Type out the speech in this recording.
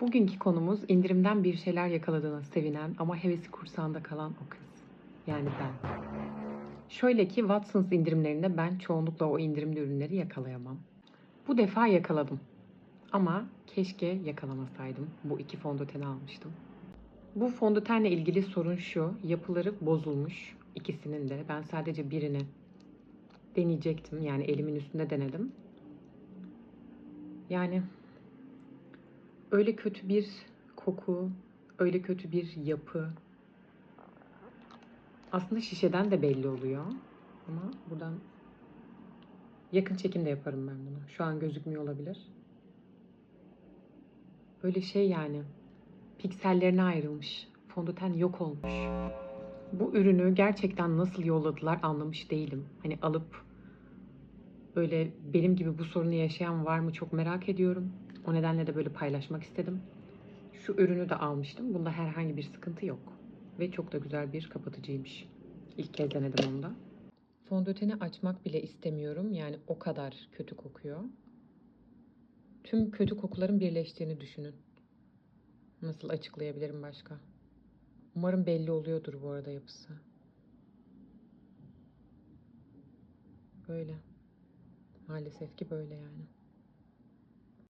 Bugünkü konumuz indirimden bir şeyler yakaladığına sevinen ama hevesi kursağında kalan o kız. Yani ben. Şöyle ki Watsons indirimlerinde ben çoğunlukla o indirimli ürünleri yakalayamam. Bu defa yakaladım. Ama keşke yakalamasaydım. Bu iki fondöteni almıştım. Bu fondötenle ilgili sorun şu. Yapıları bozulmuş ikisinin de. Ben sadece birini deneyecektim. Yani elimin üstünde denedim. Yani öyle kötü bir koku, öyle kötü bir yapı. Aslında şişeden de belli oluyor. Ama buradan yakın çekimde yaparım ben bunu. Şu an gözükmüyor olabilir. Böyle şey yani piksellerine ayrılmış. Fondöten yok olmuş. Bu ürünü gerçekten nasıl yolladılar anlamış değilim. Hani alıp böyle benim gibi bu sorunu yaşayan var mı çok merak ediyorum. O nedenle de böyle paylaşmak istedim. Şu ürünü de almıştım. Bunda herhangi bir sıkıntı yok. Ve çok da güzel bir kapatıcıymış. İlk kez denedim onu da. Fondöteni açmak bile istemiyorum. Yani o kadar kötü kokuyor. Tüm kötü kokuların birleştiğini düşünün. Nasıl açıklayabilirim başka? Umarım belli oluyordur bu arada yapısı. Böyle. Maalesef ki böyle yani.